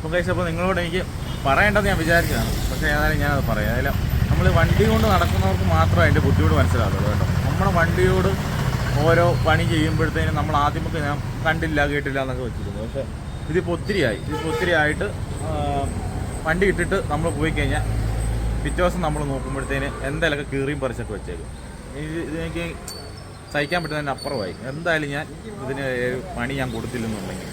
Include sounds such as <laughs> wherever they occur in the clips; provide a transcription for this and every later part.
അപ്പോൾ കഴിച്ച് അപ്പോൾ നിങ്ങളോട് എനിക്ക് പറയേണ്ടത് ഞാൻ വിചാരിച്ചതാണ്. പക്ഷേ ഏതായാലും ഞാനത് പറയാം. ഏതായാലും നമ്മൾ വണ്ടി കൊണ്ട് നടക്കുന്നവർക്ക് മാത്രമേ അതിന്റെ ബുദ്ധിമുട്ട് മനസ്സിലാവുള്ളൂ കേട്ടോ. നമ്മുടെ വണ്ടിയോട് ഓരോ പണി ചെയ്യുമ്പോഴത്തേനും നമ്മൾ ആദ്യമൊക്കെ ഞാൻ കണ്ടില്ല കേട്ടില്ല എന്നൊക്കെ വെച്ചിരുന്നു. പക്ഷേ ഇതിപ്പോൾ ഒത്തിരിയായി. ഇതിപ്പോൾ ഒത്തിരി ആയിട്ട് വണ്ടി ഇട്ടിട്ട് നമ്മൾ പോയി കഴിഞ്ഞാൽ പിറ്റേ ദിവസം നമ്മൾ നോക്കുമ്പോഴത്തേന് എന്തെങ്കിലുമൊക്കെ കീറിയും പറിച്ചൊക്കെ വെച്ചേക്കും. ഇത് ഇതെനിക്ക് സഹിക്കാൻ പറ്റുന്നതിന് അപ്പുറമായി. എന്തായാലും ഞാൻ ഇതിന് പണി ഞാൻ കൊടുത്തില്ലെന്നുണ്ടെങ്കിൽ.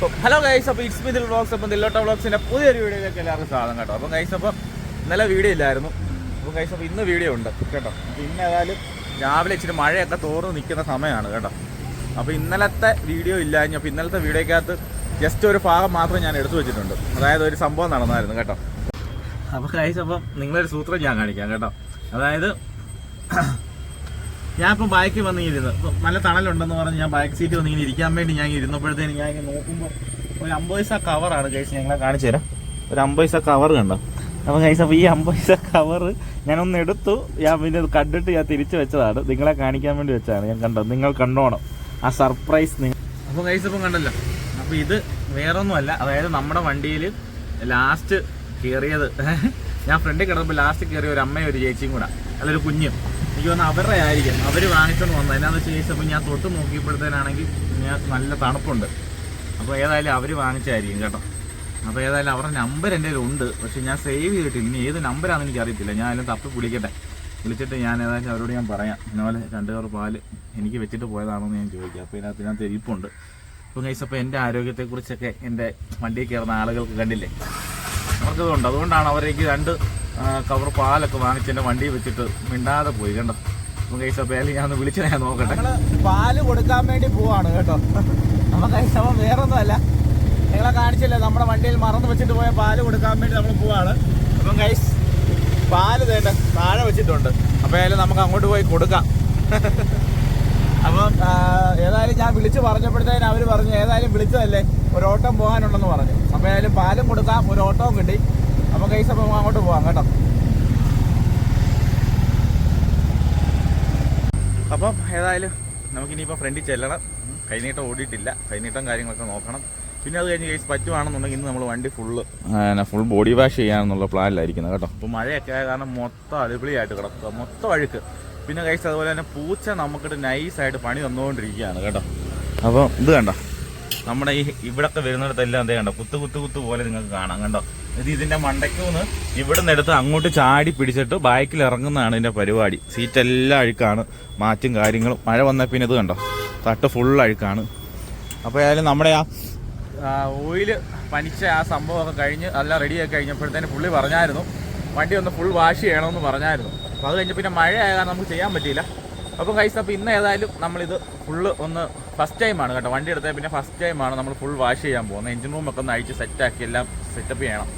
ഹലോ ഗൈസ് അപ്പോൾ ഇറ്റ്സ് മിതിൽ വ്ളോഗ്സ് അപ്പം ദില്ലോട്ട വ്ളോഗ്സിന്റെ പുതിയൊരു വീഡിയോയിലേക്ക് എല്ലാവർക്കും സ്വാഗതം കേട്ടോ. അപ്പം ഗൈസ് അപ്പം ഇന്നലെ വീഡിയോ ഇല്ലായിരുന്നു. അപ്പോൾ ഗൈസ് അപ്പോൾ ഇന്ന് വീഡിയോ ഉണ്ട് കേട്ടോ. അപ്പോൾ ഇന്ന് ഏതായാലും രാവിലെ ഇച്ചിരി മഴയൊക്കെ തോർന്ന് നിൽക്കുന്ന സമയമാണ് കേട്ടോ. അപ്പോൾ ഇന്നലത്തെ വീഡിയോ ഇല്ലായിരുന്നു അപ്പോൾ ഇന്നലത്തെ വീഡിയോക്കകത്ത് ജസ്റ്റ് ഒരു ഭാഗം മാത്രം ഞാൻ എടുത്തു വെച്ചിട്ടുണ്ട്. അതായത് ഒരു സംഭവം നടന്നായിരുന്നു കേട്ടോ. അപ്പോൾ ഗൈസ് അപ്പം നിങ്ങളൊരു സൂത്രം ഞാൻ കാണിക്കാം കേട്ടോ. അതായത് ഞാൻ ഇപ്പം ബൈക്കിൽ വന്നിരുന്നു നല്ല തണലുണ്ടെന്ന് പറഞ്ഞ് ഞാൻ ബൈക്ക് സീറ്റ് വന്നിങ്ങനെ ഇരിക്കാൻ വേണ്ടി ഞാൻ ഇരുന്നപ്പോഴത്തേന് ഞാൻ ഇങ്ങനെ നോക്കുമ്പോൾ ഒരു അമ്പത് പൈസ കവറാണ് കഴിച്ച് ഞങ്ങളെ കാണിച്ചു തരാം. ഒരു അമ്പത് പൈസ കവർ കണ്ടോ? അപ്പം കഴിച്ച് അപ്പോൾ ഈ അമ്പത് പൈസ കവർ ഞാനൊന്ന് എടുത്തു. ഞാൻ പിന്നെ കണ്ടിട്ട് ഞാൻ തിരിച്ചു വെച്ചതാണ്. നിങ്ങളെ കാണിക്കാൻ വേണ്ടി വെച്ചതാണ്. ഞാൻ കണ്ടത് നിങ്ങൾ കണ്ടോണം. ആ സർപ്രൈസ് നിങ്ങൾ അപ്പോൾ കഴിച്ച് ഇപ്പം കണ്ടല്ലോ. അപ്പോൾ ഇത് വേറൊന്നുമല്ല. അതായത് നമ്മുടെ വണ്ടിയിൽ ലാസ്റ്റ് കയറിയത് ഞാൻ ഫ്രണ്ടിൽ കിടന്നപ്പോൾ ലാസ്റ്റ് കയറിയ ഒരു അമ്മയും ഒരു ചേച്ചിയും കൂടെ. അല്ലൊരു കുഞ്ഞും. എനിക്ക് തോന്നുന്നു അവരുടെ ആയിരിക്കും. അവർ വാങ്ങിച്ചോണ്ട് വന്നത്. എന്നാന്ന് വെച്ച് കഴിഞ്ഞാൽ ഞാൻ തൊട്ട് നോക്കിയപ്പോഴത്തേനാണെങ്കിൽ ഞാൻ നല്ല തണുപ്പുണ്ട്. അപ്പോൾ ഏതായാലും അവർ വാങ്ങിച്ചായിരിക്കും കേട്ടോ. അപ്പോൾ ഏതായാലും അവരുടെ നമ്പർ എന്റെ ഉണ്ട്. പക്ഷേ ഞാൻ സേവ് ചെയ്തിട്ടില്ല ഇനി ഏത് നമ്പറാണെന്ന് എനിക്ക് അറിയത്തില്ല. ഞാൻ അതിലും തപ്പി വിളിക്കട്ടെ. വിളിച്ചിട്ട് ഞാൻ ഏതായാലും അവരോട് ഞാൻ പറയാം. ഇന്നോലെ രണ്ട് കവർ പാൽ എനിക്ക് വെച്ചിട്ട് പോയതാണോ എന്ന് ഞാൻ ചോദിക്കാം. അപ്പോൾ ഇതിനകത്ത് ഇതിനകത്ത് ഇരിപ്പുണ്ട്. അപ്പോൾ ഗൈസ് അപ്പോൾ എന്റെ ആരോഗ്യത്തെക്കുറിച്ചൊക്കെ എന്റെ വണ്ടിയിൽ കയറുന്ന ആളുകൾക്ക് കണ്ടില്ലേ? അവർക്കതുണ്ട് അതുകൊണ്ടാണ് അവരേക്ക് രണ്ട് കവർ പാലൊക്കെ വാങ്ങിച്ച് വണ്ടി വെച്ചിട്ട് മിണ്ടാതെ പോയി. കണ്ടോ? അപ്പം ഞാൻ ഒന്ന് ഞാൻ നോക്കട്ടെ. പാൽ കൊടുക്കാൻ വേണ്ടി പോവാണ് കേട്ടോ. അപ്പം കൈസ അപ്പം വേറൊന്നുമല്ല. നിങ്ങളെ കാണിച്ചില്ലേ നമ്മുടെ വണ്ടിയിൽ മറന്നു വെച്ചിട്ട് പോയ പാൽ കൊടുക്കാൻ വേണ്ടി നമ്മൾ പോവാണ്. അപ്പം കൈസ് പാൽ തേണ്ട താഴെ വെച്ചിട്ടുണ്ട്. അപ്പോൾ ഏതായാലും നമുക്ക് അങ്ങോട്ട് പോയി കൊടുക്കാം. <laughs> അപ്പം ഏതായാലും ഞാൻ വിളിച്ച് പറഞ്ഞപ്പോഴത്തേനും അവർ പറഞ്ഞു ഏതായാലും വിളിച്ചതല്ലേ? ഒരു ഓട്ടം പോകാനുണ്ടെന്ന് പറഞ്ഞു. അപ്പോൾ ഏതായാലും പാലും കൊടുക്കാം ഒരു ഓട്ടവും കിട്ടി. അപ്പോൾ കൈസ് അപ്പം അങ്ങോട്ട് പോവാം കേട്ടോ. അപ്പം ഏതായാലും നമുക്കിനിയിപ്പോൾ ഫ്രണ്ടിൽ ചെല്ലണം. കൈനീട്ടം ഓടിയിട്ടില്ല. കൈനീട്ടം കാര്യങ്ങളൊക്കെ നോക്കണം. പിന്നെ അത് കഴിഞ്ഞ് കേസ് പറ്റുവാണെന്നുണ്ടെങ്കിൽ ഇന്ന് നമ്മൾ വണ്ടി ഫുള്ള് ഫുൾ ബോഡി വാഷ് ചെയ്യാമെന്നുള്ള പ്ലാനിലായിരിക്കുന്നത് കേട്ടോ. അപ്പോൾ മഴയൊക്കെ ആയ കാരണം മൊത്തം അടിപൊളിയായിട്ട് കിടക്കുക. മൊത്തം അഴുക്ക്. പിന്നെ കഴിച്ച് അതുപോലെ തന്നെ പൂച്ച നമുക്കിട്ട് നൈസായിട്ട് പണി തന്നുകൊണ്ടിരിക്കുകയാണ് കേട്ടോ. അപ്പോൾ ഇത് കണ്ടോ? നമ്മുടെ ഈ ഇവിടൊക്കെ വരുന്നിടത്തെല്ലാം എന്തേ കണ്ടോ? കുത്ത് കുത്ത് കുത്ത് പോലെ നിങ്ങൾക്ക് കാണാം കണ്ടോ? ഇത് ഇതിന്റെ മണ്ടയ്ക്കൂന്ന് ഇവിടെ നിന്ന് എടുത്ത് അങ്ങോട്ട് ചാടി പിടിച്ചിട്ട് ബാക്കിൽ ഇറങ്ങുന്നതാണ് ഇതിന്റെ പരിപാടി. സീറ്റ് എല്ലാം അഴുക്കാണ് മാറ്റും കാര്യങ്ങളും. മഴ വന്ന പിന്നെ ഇത് കണ്ടോ? തട്ട് ഫുൾ അഴുക്കാണ്. അപ്പോൾ ഏതായാലും നമ്മുടെ ആ ഓയിൽ പനിച്ച ആ സംഭവമൊക്കെ കഴിഞ്ഞ് എല്ലാം റെഡിയാക്കി കഴിഞ്ഞപ്പോഴത്തേന് പുള്ളി പറഞ്ഞായിരുന്നു വണ്ടി ഒന്ന് ഫുൾ വാഷ് ചെയ്യണമെന്ന് പറഞ്ഞായിരുന്നു. അപ്പോൾ അത് കഴിഞ്ഞ് പിന്നെ മഴ ആയ കാരണം നമുക്ക് ചെയ്യാൻ പറ്റിയില്ല. അപ്പോൾ കൈസ് അപ്പോൾ ഇന്ന് ഏതായാലും നമ്മളിത് ഫുള്ള് ഒന്ന് ഫസ്റ്റ് ടൈമാണ് കേട്ടോ. വണ്ടി എടുത്തത് പിന്നെ ഫസ്റ്റ് ടൈമാണ് നമ്മൾ ഫുൾ വാഷ് ചെയ്യാൻ പോകുന്നത്. എഞ്ചിൻ റൂമൊക്കെ ഒന്ന് അഴിച്ച് സെറ്റാക്കി എല്ലാം സെറ്റപ്പ് ചെയ്യണം.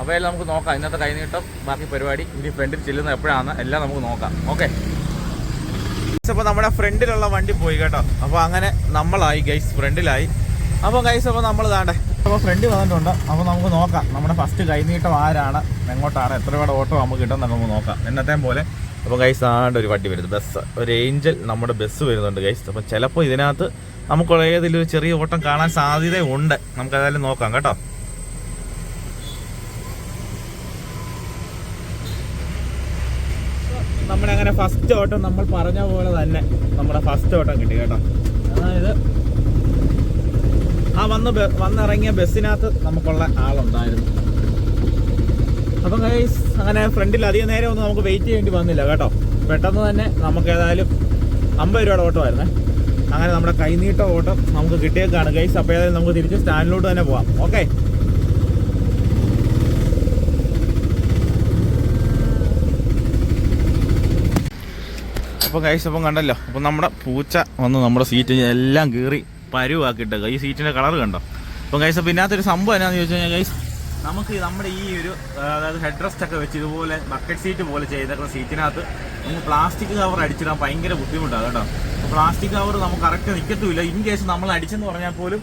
അപ്പോൾ എല്ലാം നമുക്ക് നോക്കാം. ഇന്നത്തെ കൈനീട്ടം ബാക്കി പരിപാടി ഇനി ഫ്രണ്ടിൽ ചെല്ലുന്നത് എപ്പോഴാണ് എല്ലാം നമുക്ക് നോക്കാം. ഓക്കെ അപ്പോൾ നമ്മുടെ ഫ്രണ്ടിലുള്ള വണ്ടി പോയി കേട്ടോ. അപ്പോൾ അങ്ങനെ നമ്മളായി ഗൈസ് ഫ്രണ്ടിലായി അപ്പോൾ ഗൈസ് അപ്പോൾ നമ്മൾ താണ്ടെ അപ്പോൾ ഫ്രണ്ട് വന്നിട്ടുണ്ട്. അപ്പോൾ നമുക്ക് നോക്കാം. നമ്മുടെ ഫസ്റ്റ് കൈനീട്ടം ആരാണ്? എങ്ങോട്ടാണ്? എത്ര രൂപയുടെ ഓട്ടോ നമുക്ക് കിട്ടും നമുക്ക് നോക്കാം. എന്നത്തെ പോലെ അപ്പോൾ ഗൈസ് ആണ്ട് ഒരു വണ്ടി വരുന്നത് ബസ്. ഒരു ഏഞ്ചൽ നമ്മുടെ ബസ് വരുന്നുണ്ട് ഗൈസ് അപ്പോൾ ചിലപ്പോൾ ഇതിനകത്ത് നമുക്ക് ഏതെങ്കിലും ചെറിയ ഓട്ടം കാണാൻ സാധ്യതയുണ്ട്. നമുക്ക് ഏതായാലും നോക്കാം കേട്ടോ. നമ്മുടെ അങ്ങനെ ഫസ്റ്റ് ഓട്ടം നമ്മൾ പറഞ്ഞ പോലെ തന്നെ നമ്മുടെ ഫസ്റ്റ് ഓട്ടം കിട്ടി കേട്ടോ. അതായത് വന്ന് വന്നിറങ്ങിയ ബസ്സിനകത്ത് നമുക്കുള്ള ആളുണ്ടായിരുന്നു. അപ്പം ഗൈസ് അങ്ങനെ ഫ്രണ്ടിൽ അധികം നേരം ഒന്നും നമുക്ക് വെയിറ്റ് ചെയ്യേണ്ടി വന്നില്ല കേട്ടോ. പെട്ടെന്ന് തന്നെ നമുക്ക് ഏതായാലും അമ്പത് രൂപയുടെ ഓട്ടോ ആയിരുന്നേ. അങ്ങനെ നമ്മുടെ കൈനീട്ട ഓട്ടം നമുക്ക് കിട്ടിയേക്കാണ്. ഗൈസ് അപ്പോൾ ഏതായാലും നമുക്ക് തിരിച്ച് സ്റ്റാൻഡിലോട്ട് തന്നെ പോവാം. ഓക്കെ അപ്പോൾ കൈസ് അപ്പം കണ്ടല്ലോ. അപ്പം നമ്മുടെ പൂച്ച വന്ന് നമ്മുടെ സീറ്റ് എല്ലാം കീറി. പരുവാക്കിയിട്ട് ഈ സീറ്റിന്റെ കളർ കണ്ടോ? അപ്പം കൈസ് അപ്പം ഇതിനകത്തൊരു സംഭവം എന്നാന്ന് ചോദിച്ചു കഴിഞ്ഞാൽ ഗൈസ് നമുക്ക് നമ്മുടെ ഈ ഒരു അതായത് ഹെഡ് റെസ്റ്റ് ഒക്കെ വെച്ച് ഇതുപോലെ ബക്കറ്റ് സീറ്റ് പോലെ ചെയ്തേക്കുന്ന സീറ്റിനകത്ത് നമുക്ക് പ്ലാസ്റ്റിക് കവർ അടിച്ചിടാൻ ഭയങ്കര ബുദ്ധിമുട്ടാണ് കേട്ടോ. പ്ലാസ്റ്റിക് കവർ നമുക്ക് കറക്റ്റ് നിൽക്കത്തുമില്ല ഇൻ കേസ് നമ്മൾ അടിച്ചെന്ന് പറഞ്ഞാൽ പോലും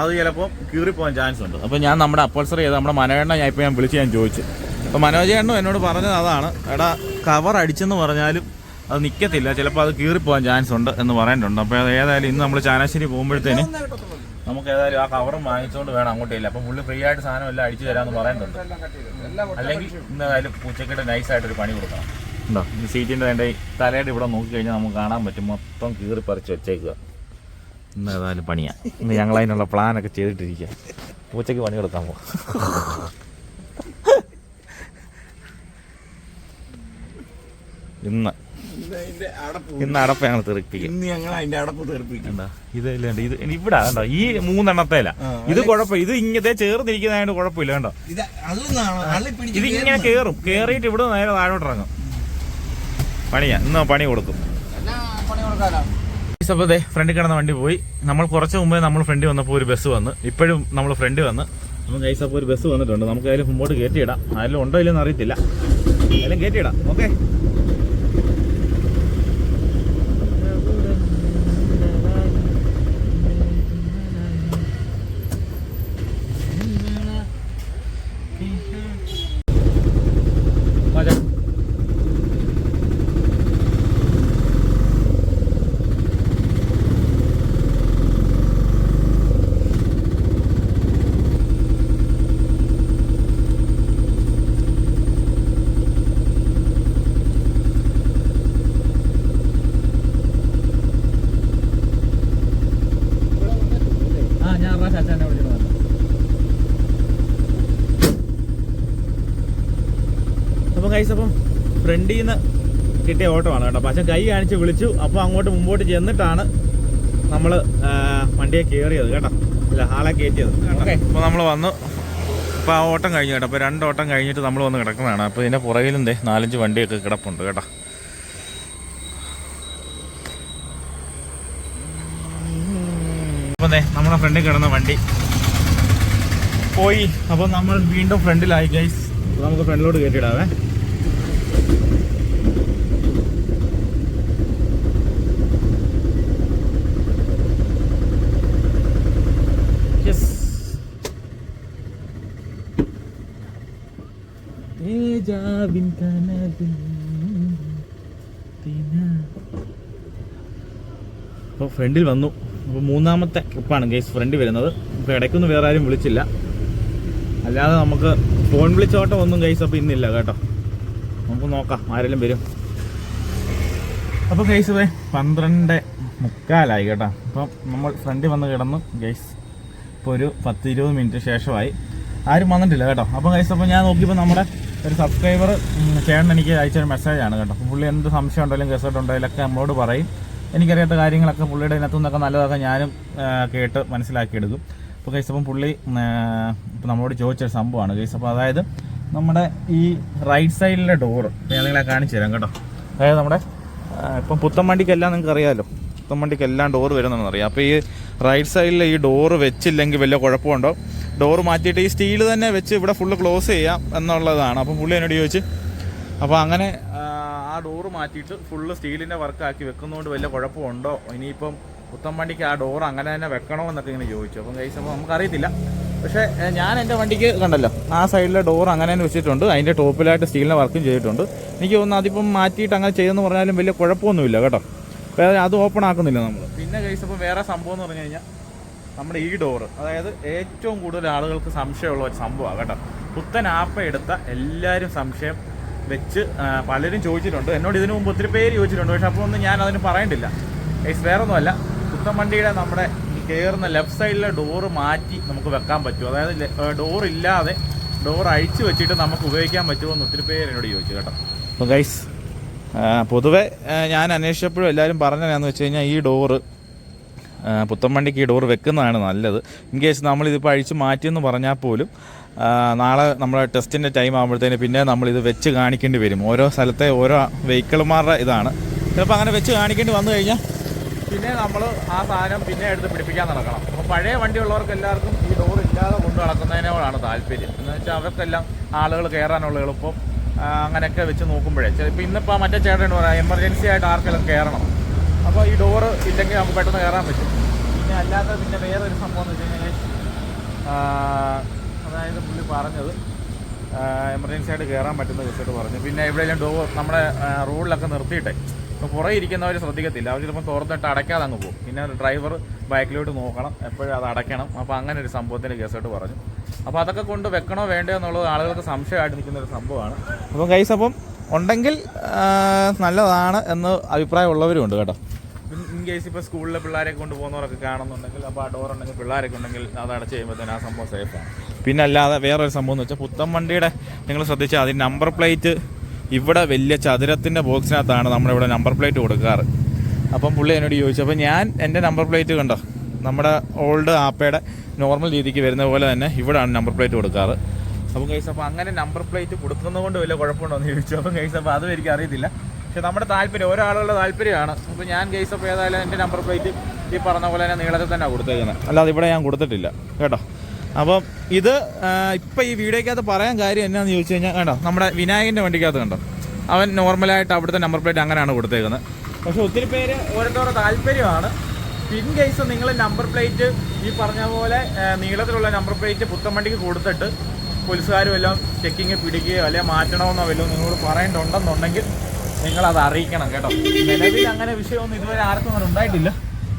അത് ചിലപ്പോൾ കീറിപ്പോകാൻ ചാൻസ് ഉണ്ട്. അപ്പോൾ ഞാൻ നമ്മുടെ അപ്പോൾസർ ചെയ്ത് നമ്മുടെ മനോജണ്ണ ഞാൻ ഇപ്പോൾ ഞാൻ വിളിച്ച് ഞാൻ ചോദിച്ചു. അപ്പോൾ മനോജണ്ണു എന്നോട് പറഞ്ഞത് അതാണ്. എടാ കവർ അടിച്ചെന്ന് പറഞ്ഞാലും അത് നിൽക്കത്തില്ല ചിലപ്പോൾ അത് കീറിപ്പോകാൻ ചാൻസ് ഉണ്ട് എന്ന് പറയുന്നുണ്ട് അപ്പോൾ ഏതായാലും ഇന്ന് നമ്മൾ ചാനാശ്ശേരി പോകുമ്പോഴത്തേന് നമുക്ക് ഏതായാലും ആ കവറും വാങ്ങിച്ചുകൊണ്ട് വേണം അങ്ങോട്ടേ ഇല്ല അപ്പം പുള്ളി ഫ്രീ ആയിട്ട് സാധനം എല്ലാം അടിച്ചു തരാമെന്ന് പറയുന്നുണ്ട് അല്ലെങ്കിൽ ഇന്നേതായാലും പൂച്ചക്കിട്ട് നൈസായിട്ടൊരു പണി കൊടുക്കണം. ഉണ്ടോ? ഈ സീറ്റിന്റെ വേണ്ട തലയുടെ ഇവിടെ നോക്കിക്കഴിഞ്ഞാൽ നമുക്ക് കാണാൻ പറ്റും. മൊത്തം കീറി പറിച്ച് വെച്ചേക്കുക. ഇന്ന് ഏതായാലും പണിയാ. ഇന്ന് ഞങ്ങൾ അതിനുള്ള പ്ലാനൊക്കെ ചെയ്തിട്ടിരിക്കുക പൂച്ചയ്ക്ക് പണി കൊടുക്കാൻ പോകും ഇന്ന് ഇന്ന് അടപ്പ് ഞങ്ങൾ തെറിപ്പിക്കും. ഇന്ന് ഞങ്ങൾ അതിന്റെ അടപ്പ് തെറിപ്പിക്കും. ഇത് ഇത് ഇവിടെ കണ്ടോ? ഈ മൂന്നെണ്ണത്തേല ഇത് കുഴപ്പം ഇത് ഇങ്ങനത്തെ ചേർന്നിരിക്കുന്നതായത് കുഴപ്പമില്ല കണ്ടോ? ഇത് ഇങ്ങനെ കേറും. കേറിയിട്ട് ഇവിടെ നേരെ താഴോട്ട് ഇറങ്ങും. പണിയാ ഇന്ന് പണി കൊടുക്കും. അപ്പോൾ ദേ ഫ്രണ്ടിൽ കിടന്ന വണ്ടി പോയി. നമ്മൾ കുറച്ച് മുമ്പേ നമ്മൾ ഫ്രണ്ട് വന്നപ്പോൾ ഒരു ബസ് വന്ന്. ഇപ്പോഴും നമ്മൾ ഫ്രണ്ട് വന്ന്. നമ്മൾ ഗൈസ് അപ്പോൾ ഒരു ബസ് വന്നിട്ടുണ്ട്. നമുക്ക് അതിൽ മുമ്പോട്ട് കയറ്റിയിടാം അതിലും ഉണ്ടോ ഇല്ലെന്ന് അറിയത്തില്ല. അതിലും കയറ്റിയിടാം ഓക്കെ മതി ആ ഞാൻ പ്രാവശ്യം അച്ഛനെ വിളിച്ചിട്ട് വന്നു അപ്പം കൈസ് അപ്പം ഫ്രണ്ടിൽ നിന്ന് കിട്ടിയ ഓട്ടമാണ് കേട്ടോ. പക്ഷേ കൈ കാണിച്ച് വിളിച്ചു. അപ്പോൾ അങ്ങോട്ട് മുമ്പോട്ട് ചെന്നിട്ടാണ് നമ്മൾ വണ്ടിയെ കയറിയത് കേട്ടോ. അല്ല ആളെ കയറ്റിയത് ഓക്കെ അപ്പോൾ നമ്മൾ വന്നു. അപ്പോൾ ആ ഓട്ടം കഴിഞ്ഞു കേട്ടോ. അപ്പോൾ രണ്ട് ഓട്ടം കഴിഞ്ഞിട്ട് നമ്മൾ വന്ന് കിടക്കുന്നതാണ്. അപ്പോൾ ഇതിന്റെ പുറകിലും ദേ നാലഞ്ച് വണ്ടിയൊക്കെ കിടപ്പുണ്ട് കേട്ടോ. അപ്പോൾ ദേ നമ്മുടെ ഫ്രണ്ടിൽ കിടന്ന വണ്ടി പോയി. അപ്പോൾ നമ്മൾ വീണ്ടും ഫ്രണ്ടിലായി ഗൈസ് നമുക്ക് ഫ്രണ്ടിലോട്ട് കയറ്റിയിടാവേ തേജാവിൻ കനവിൽ അപ്പോൾ ഫ്രണ്ടിൽ വന്നു. അപ്പോൾ മൂന്നാമത്തെ ട്രിപ്പാണ് ഗൈസ് ഫ്രണ്ട് വരുന്നത്. ഇപ്പോൾ ഇടയ്ക്കൊന്നും വേറെ ആരും വിളിച്ചില്ല. അല്ലാതെ നമുക്ക് ഫോൺ വിളിച്ചോട്ടം ഒന്നും ഗൈസ് അപ്പോൾ ഇന്നില്ല കേട്ടോ. നമുക്ക് നോക്കാം ആരെല്ലാം വരും. അപ്പോൾ ഗൈസ് വേ പന്ത്രണ്ട് മുക്കാലായി കേട്ടോ. അപ്പം നമ്മൾ ഫ്രണ്ടിൽ വന്ന് കിടന്നു ഗൈസ്. ഇപ്പോൾ ഒരു പത്ത് ഇരുപത് മിനിറ്റ് ശേഷമായി. ആരും വന്നിട്ടില്ല കേട്ടോ. അപ്പോൾ ഗൈസ് അപ്പോൾ ഞാൻ നോക്കിയപ്പോൾ നമ്മുടെ ഒരു സബ്സ്ക്രൈബർ ചേട്ടൻ എനിക്ക് അയച്ചൊരു മെസ്സേജാണ് കേട്ടോ. പുള്ളി എന്ത് സംശയം ഉണ്ടെങ്കിലും ഗസറ്റ് ഉണ്ടെങ്കിലും ഒക്കെ നമ്മളോട് പറയും. എനിക്കറിയാത്ത കാര്യങ്ങളൊക്കെ പുള്ളിയുടെ ഇതിനകത്തു നിന്നൊക്കെ നല്ലതൊക്കെ ഞാനും കേട്ട് മനസ്സിലാക്കിയെടുക്കും. അപ്പോൾ കേസ് അപ്പം പുള്ളി ഇപ്പം നമ്മളോട് ചോദിച്ചൊരു സംഭവമാണ്. കേസ് അപ്പോൾ അതായത് നമ്മുടെ ഈ റൈറ്റ് സൈഡിലെ ഡോർ ഞാൻ നിങ്ങളെ കാണിച്ചു തരാം കേട്ടോ. അതായത് നമ്മുടെ ഇപ്പം പുത്തൻ വണ്ടിക്കെല്ലാം നിങ്ങൾക്ക് അറിയാമല്ലോ പുത്തൻ വണ്ടിക്കെല്ലാം ഡോറ് വരുന്നുണ്ടെന്ന് അറിയാം. അപ്പോൾ ഈ റൈറ്റ് സൈഡിൽ ഈ ഡോറ് വെച്ചില്ലെങ്കിൽ വലിയ കുഴപ്പമുണ്ടോ? ഡോറ് മാറ്റിയിട്ട് ഈ സ്റ്റീൽ തന്നെ വെച്ച് ഇവിടെ ഫുള്ള് ക്ലോസ് ചെയ്യാം എന്നുള്ളതാണ്. അപ്പം പുള്ളി എന്നോട് ചോദിച്ച് അപ്പോൾ അങ്ങനെ ആ, ഡോറ് മാറ്റിയിട്ട് ഫുള്ള് സ്റ്റീലിന്റെ വർക്കാക്കി വെക്കുന്നതുകൊണ്ട് വലിയ കുഴപ്പമുണ്ടോ? ഇനിയിപ്പം പുത്തമ്പണ്ടിക്ക് ആ ഡോർ അങ്ങനെ തന്നെ വെക്കണോ എന്നൊക്കെ ഇങ്ങനെ ചോദിച്ചു. അപ്പം കഴിച്ച് അപ്പോൾ നമുക്കറിയത്തില്ല. പക്ഷേ ഞാൻ എന്റെ വണ്ടിക്ക് കണ്ടല്ലോ ആ സൈഡിലെ ഡോർ അങ്ങനെ തന്നെ വെച്ചിട്ടുണ്ട്. അതിന്റെ ടോപ്പിലായിട്ട് സ്റ്റീലിന്റെ വർക്കും ചെയ്തിട്ടുണ്ട്. എനിക്ക് തോന്നുന്നു അതിപ്പം മാറ്റിയിട്ട് അങ്ങനെ ചെയ്തെന്ന് പറഞ്ഞാലും വലിയ കുഴപ്പമൊന്നുമില്ല കേട്ടോ. അത് ഓപ്പൺ ആക്കുന്നില്ല നമ്മൾ പിന്നെ കഴിച്ചപ്പോൾ വേറെ സംഭവം എന്ന് പറഞ്ഞു കഴിഞ്ഞാൽ നമ്മുടെ ഈ ഡോറ് അതായത് ഏറ്റവും കൂടുതൽ ആളുകൾക്ക് സംശയമുള്ള ഒരു സംഭവമാണ് കേട്ടോ. പുത്തൻ ആപ്പ് എടുത്ത എല്ലാവരും സംശയം വെച്ച് പലരും ചോദിച്ചിട്ടുണ്ട്. എന്നോട് ഇതിനു മുമ്പ് ഒത്തിരി പേര് ചോദിച്ചിട്ടുണ്ട്. പക്ഷെ അപ്പോൾ ഒന്നും ഞാൻ അതിന് പറയണ്ടില്ല. ഏസ് വേറൊന്നുമല്ല. പുത്തൻ വണ്ടിയുടെ നമ്മുടെ കയറുന്ന ലെഫ്റ്റ് സൈഡിലെ ഡോറ് മാറ്റി നമുക്ക് വെക്കാൻ പറ്റുമോ അതായത് ഡോർ ഇല്ലാതെ ഡോർ അഴിച്ചു വെച്ചിട്ട് നമുക്ക് ഉപയോഗിക്കാൻ പറ്റുമോ എന്ന് ഒത്തിരി പേര് എന്നോട് ചോദിച്ചു കേട്ടോ. അപ്പോൾ ഗൈസ് പൊതുവെ ഞാൻ അന്വേഷിച്ചപ്പോഴും എല്ലാവരും പറഞ്ഞതെന്ന് വെച്ച് കഴിഞ്ഞാൽ ഈ ഡോറ് പുത്തൻ വണ്ടിക്ക് ഈ ഡോർ വെക്കുന്നതാണ് നല്ലത്. ഇൻ കേസ് നമ്മളിതിപ്പോൾ അഴിച്ച് മാറ്റിയെന്ന് പറഞ്ഞാൽ പോലും നാളെ നമ്മളെ ടെസ്റ്റിന്റെ ടൈം ആകുമ്പോഴത്തേന് പിന്നെ നമ്മളിത് വെച്ച് കാണിക്കേണ്ടി വരും. ഓരോ സ്ഥലത്തെ ഓരോ വെഹിക്കിൾമാരുടെ ഇതാണ്. ചിലപ്പോൾ അങ്ങനെ വെച്ച് കാണിക്കേണ്ടി വന്നു കഴിഞ്ഞാൽ പിന്നെ നമ്മൾ ആ സാധനം പിന്നെ എടുത്ത് പിടിപ്പിക്കാൻ നടക്കണം. അപ്പോൾ പഴയ വണ്ടിയുള്ളവർക്ക് എല്ലാവർക്കും ഈ ഡോർ ഇല്ലാതെ കൊണ്ട് നടക്കുന്നതിനോടാണ് താല്പര്യം. എന്ന് വെച്ചാൽ അവർക്കെല്ലാം ആളുകൾ കയറാനുള്ള എളുപ്പം അങ്ങനെയൊക്കെ വെച്ച് നോക്കുമ്പോഴേ. ചിലപ്പോൾ ഇന്നിപ്പോൾ മറ്റേ ചേട്ടൻ പറയാം എമർജൻസി ആയിട്ട് ആർക്കെല്ലാം കയറണം അപ്പോൾ ഈ ഡോറ് ഇല്ലെങ്കിൽ നമുക്ക് പെട്ടെന്ന് കയറാൻ പറ്റും. പിന്നെ അല്ലാത്ത പിന്നെ വേറൊരു സംഭവം എന്ന് വെച്ച് അതായത് പുള്ളി പറഞ്ഞത് എമർജൻസി ആയിട്ട് കയറാൻ പറ്റുന്ന ദിവസമായിട്ട് പറഞ്ഞു. പിന്നെ എവിടെയെങ്കിലും ഡോർ നമ്മുടെ റോഡിലൊക്കെ നിർത്തിയിട്ടെ അപ്പോൾ പുറകെ ഇരിക്കുന്നവർ ശ്രദ്ധിക്കത്തില്ല. അവർ ചിലപ്പോൾ തുറന്നിട്ട് അടയ്ക്കാതെ അങ്ങ് പോകും. പിന്നെ ഡ്രൈവർ ബൈക്കിലോട്ട് നോക്കണം എപ്പോഴും അത് അടയ്ക്കണം. അപ്പോൾ അങ്ങനെ ഒരു സംഭവത്തിന്റെ കേസായിട്ട് പറഞ്ഞു. അപ്പോൾ അതൊക്കെ കൊണ്ട് വെക്കണോ വേണ്ടോ എന്നുള്ളത് ആളുകൾക്ക് സംശയമായിട്ട് നിൽക്കുന്ന ഒരു സംഭവമാണ്. അപ്പം കൈസ് അപ്പം ഉണ്ടെങ്കിൽ നല്ലതാണ് എന്ന് അഭിപ്രായമുള്ളവരും ഉണ്ട് കേട്ടോ. കേസ് ഇപ്പോൾ സ്കൂളിലെ പിള്ളേരെ കൊണ്ട് പോകുന്നവരൊക്കെ കാണുന്നുണ്ടെങ്കിൽ അപ്പോൾ ആ ഡോർ ഉണ്ടെങ്കിൽ പിള്ളേരൊക്കെ ഉണ്ടെങ്കിൽ അത് അടച്ച് കഴിയുമ്പോഴത്തേന് ആ സംഭവം സേഫാണ് പിന്നെ അല്ലാതെ വേറൊരു സംഭവം എന്ന് വെച്ചാൽ പുത്തൻ വണ്ടിയുടെ നിങ്ങൾ ശ്രദ്ധിച്ചാൽ അതിന് നമ്പർ പ്ലേറ്റ് ഇവിടെ വലിയ ചതുരത്തിന്റെ ബോക്സിനകത്താണ് നമ്മളിവിടെ നമ്പർ പ്ലേറ്റ് കൊടുക്കാറ്. അപ്പം പുള്ളി എന്നോട് ചോദിച്ചു അപ്പോൾ ഞാൻ എന്റെ നമ്പർ പ്ലേറ്റ് കണ്ടോ? നമ്മുടെ ഓൾഡ് ആപ്പയുടെ നോർമൽ രീതിക്ക് വരുന്ന പോലെ തന്നെ ഇവിടെയാണ് നമ്പർ പ്ലേറ്റ് കൊടുക്കാറ്. അപ്പം കൈസ് അപ്പോൾ അങ്ങനെ നമ്പർ പ്ലേറ്റ് കൊടുക്കുന്നതുകൊണ്ട് വലിയ കുഴപ്പമുണ്ടോ എന്ന് ചോദിച്ചു. അപ്പം കൈസ് അപ്പോൾ അതും എനിക്ക് അറിയത്തില്ല പക്ഷെ നമ്മുടെ താല്പര്യം ഓരോ ആളുകളുടെ താല്പര്യമാണ്. അപ്പോൾ ഞാൻ കേസ് അപ്പോൾ ഏതായാലും എന്റെ നമ്പർ പ്ലേറ്റ് ഈ പറഞ്ഞ പോലെ തന്നെ നീളത്തിൽ തന്നെ കൊടുത്തേക്കുന്നത് അല്ലാതെ ഇവിടെ ഞാൻ കൊടുത്തിട്ടില്ല. കേട്ടോ? അപ്പം ഇത് ഇപ്പം ഈ വീഡിയോക്കകത്ത് പറയാൻ കാര്യം എന്നാന്ന് ചോദിച്ചു കഴിഞ്ഞാൽ കേട്ടോ നമ്മുടെ വിനായകന്റെ വണ്ടിക്കകത്ത് കണ്ടോ? അവൻ നോർമലായിട്ട് അവിടുത്തെ നമ്പർ പ്ലേറ്റ് അങ്ങനെയാണ് കൊടുത്തേക്കുന്നത് പക്ഷെ ഒത്തിരി പേര് ഓരോരുത്തരുടെ താല്പര്യമാണ്. പിൻ കേസ് നിങ്ങൾ നമ്പർ പ്ലേറ്റ് ഈ പറഞ്ഞ പോലെ നീളത്തിലുള്ള നമ്പർ പ്ലേറ്റ് പുത്തൻ വണ്ടിക്ക് കൊടുത്തിട്ട് പോലീസുകാരും എല്ലാം ചെക്കിങ് പിടിക്കുകയോ അല്ലെങ്കിൽ മാറ്റണമെന്നോ വല്ലതും നിങ്ങളോട് പറയേണ്ടുണ്ടെന്നുണ്ടെങ്കിൽ നിങ്ങൾ അത് അറിയിക്കണം കേട്ടോ. നിലവിൽ അങ്ങനെ വിഷയമൊന്നും ഇതുവരെ ആർക്കും അങ്ങനെ ഉണ്ടായിട്ടില്ല.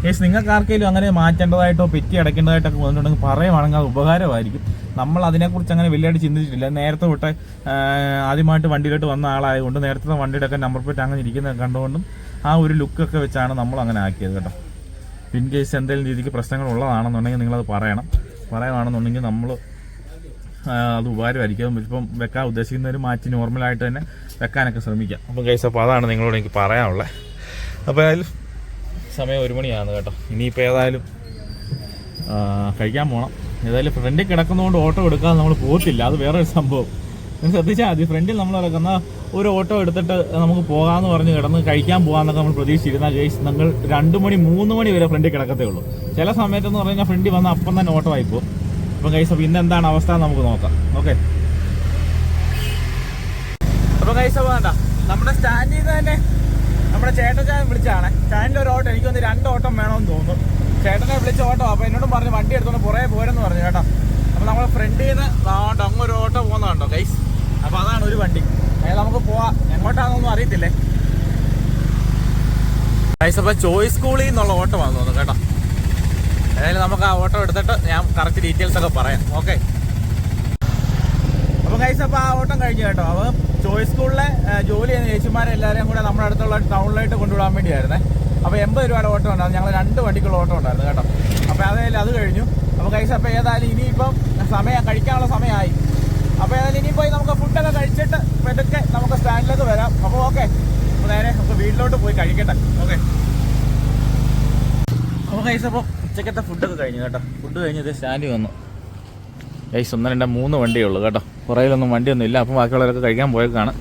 കേസ് നിങ്ങൾക്ക് ആർക്കെങ്കിലും അങ്ങനെ മാറ്റേണ്ടതായിട്ടോ പെറ്റി അടയ്ക്കേണ്ടതായിട്ടൊക്കെ വന്നിട്ടുണ്ടെങ്കിൽ പറയുവാണെങ്കിൽ അത് ഉപകാരമായിരിക്കും. നമ്മൾ അതിനെക്കുറിച്ച് അങ്ങനെ വലിയതായിട്ട് ചിന്തിച്ചിട്ടില്ല. നേരത്തെ തൊട്ട് ആദ്യമായിട്ട് വണ്ടിയിലോട്ട് വന്ന ആളായതുകൊണ്ട് നേരത്തെ വണ്ടിയുടെ ഒക്കെ നമ്പർ പ്ലേറ്റ് അങ്ങനെ ഇരിക്കുന്നത് കണ്ടുകൊണ്ടും ആ ഒരു ലുക്കൊക്കെ വെച്ചാണ് നമ്മൾ അങ്ങനെ ആക്കിയത് കേട്ടോ. പിൻ കേസ് എന്തെങ്കിലും രീതിക്ക് പ്രശ്നങ്ങൾ ഉള്ളതാണെന്നുണ്ടെങ്കിൽ നിങ്ങളത് പറയണം. പറയുകയാണെന്നുണ്ടെങ്കിൽ നമ്മൾ അത് ഉപകാരമായിരിക്കും. ഇപ്പം വെക്കാൻ ഉദ്ദേശിക്കുന്നവർ മാറ്റി നോർമലായിട്ട് തന്നെ വെക്കാനൊക്കെ ശ്രമിക്കാം. അപ്പം കേസ് അപ്പോൾ അതാണ് നിങ്ങളോട് എനിക്ക് പറയാനുള്ളത് അപ്പോൾ ഏതായാലും സമയം ഒരു മണിയാണ് കേട്ടോ. ഇനിയിപ്പോൾ ഏതായാലും കഴിക്കാൻ പോകണം ഏതായാലും ഫ്രണ്ടിൽ കിടക്കുന്നതുകൊണ്ട് ഓട്ടോ എടുക്കാതെ നമ്മൾ പോകത്തില്ല അത് വേറൊരു സംഭവം. ഞാൻ ശ്രദ്ധിച്ചാൽ മതി. ഫ്രണ്ടിൽ നമ്മൾ കിടക്കുന്ന ഒരു ഓട്ടോ എടുത്തിട്ട് നമുക്ക് പോകാമെന്ന് പറഞ്ഞ് കിടന്ന് കഴിക്കാൻ പോകാമെന്നൊക്കെ നമ്മൾ പ്രതീക്ഷിച്ചിരുന്ന കേസ് നിങ്ങൾ രണ്ട് മണി മൂന്ന് മണി വരെ ഫ്രണ്ടിൽ കിടക്കത്തേ ഉള്ളൂ. ചില സമയത്തെന്ന് പറഞ്ഞു കഴിഞ്ഞാൽ ഫ്രണ്ടിൽ വന്ന് അപ്പം തന്നെ ഓട്ടോ ആയിപ്പോൾ അപ്പം കൈസ് അപ്പോൾ ഇന്ന് എന്താണ് അവസ്ഥ നമുക്ക് നോക്കാം. ഓക്കെ അപ്പോൾ കൈസ് അപ്പോൾ വേണ്ട നമ്മുടെ സ്റ്റാൻഡിൽ നിന്ന് തന്നെ നമ്മുടെ ചേട്ടൻ വിളിച്ചാണ് സ്റ്റാൻഡിൽ ഒരു ഓട്ടോ എനിക്കൊന്ന് രണ്ട് ഓട്ടം വേണമെന്ന് തോന്നുന്നു. ചേട്ടനെ വിളിച്ച ഓട്ടോ അപ്പോൾ എന്നോടും പറഞ്ഞു വണ്ടി എടുത്തോണ്ട് പുറകെ പോരെന്ന് പറഞ്ഞു ചേട്ടാ അപ്പോൾ നമ്മൾ ഫ്രണ്ടിൽ നിന്ന് ആണ്ട് അങ്ങൊരു ഓട്ടോ പോകുന്നതുണ്ടോ കൈസ് അപ്പോൾ അതാണ് ഒരു വണ്ടി. അതായത് നമുക്ക് പോവാം. എങ്ങോട്ടാണെന്നൊന്നും അറിയത്തില്ലേ? കൈസ് അപ്പോൾ ചോയ്സ് സ്കൂളിൽ നിന്നുള്ള ഓട്ടോ വന്നു തോന്നുന്നു കേട്ടോ. ഏതായാലും നമുക്ക് ആ ഓട്ടോ എടുത്തിട്ട് ഞാൻ കറക്റ്റ് ഡീറ്റെയിൽസ് ഒക്കെ പറയാം. ഓക്കെ അപ്പോൾ കൈസ് അപ്പോൾ ആ ഓട്ടം കഴിഞ്ഞു കേട്ടോ. അപ്പോൾ ചോയ്സ് സ്കൂളിലെ ജോലി ചെയ്യുന്ന ചേച്ചിമാരെ എല്ലാവരെയും കൂടെ നമ്മുടെ അടുത്തുള്ള ടൗണിലായിട്ട് കൊണ്ടുവിടാൻ വേണ്ടിയായിരുന്നേ. അപ്പോൾ എൺപത് രൂപയുടെ ഓട്ടോ ഉണ്ടായിരുന്നു. ഞങ്ങൾ രണ്ട് വണ്ടിക്കുള്ള ഓട്ടോ ഉണ്ടായിരുന്നു കേട്ടോ. അപ്പോൾ അതായാലും അത് കഴിഞ്ഞു. അപ്പോൾ കൈസ് അപ്പോൾ ഏതായാലും ഇനിയിപ്പം സമയം കഴിക്കാനുള്ള സമയമായി. അപ്പോൾ ഏതായാലും ഇനിയിപ്പോൾ നമുക്ക് ഫുഡൊക്കെ കഴിച്ചിട്ട് പെടുക്കെ നമുക്ക് സ്റ്റാൻഡിലേക്ക് വരാം. അപ്പോൾ ഓക്കെ അപ്പോൾ നേരെ നമുക്ക് വീട്ടിലോട്ട് പോയി കഴിക്കട്ടെ. ഓക്കെ അപ്പോൾ കൈസ് അപ്പോൾ ഉച്ചക്കത്തെ ഫുഡൊക്കെ കഴിഞ്ഞു കേട്ടോ. ഫുഡ് കഴിഞ്ഞത് സ്റ്റാൻഡിൽ വന്നു. ഗൈസ് ഒന്ന് രണ്ട് മൂന്ന് വണ്ടിയേ ഉള്ളൂ കേട്ടോ. പുറകിലൊന്നും വണ്ടിയൊന്നും ഇല്ല. അപ്പം ബാക്കിയുള്ളവരൊക്കെ കഴിക്കാൻ പോയേക്കാണ്.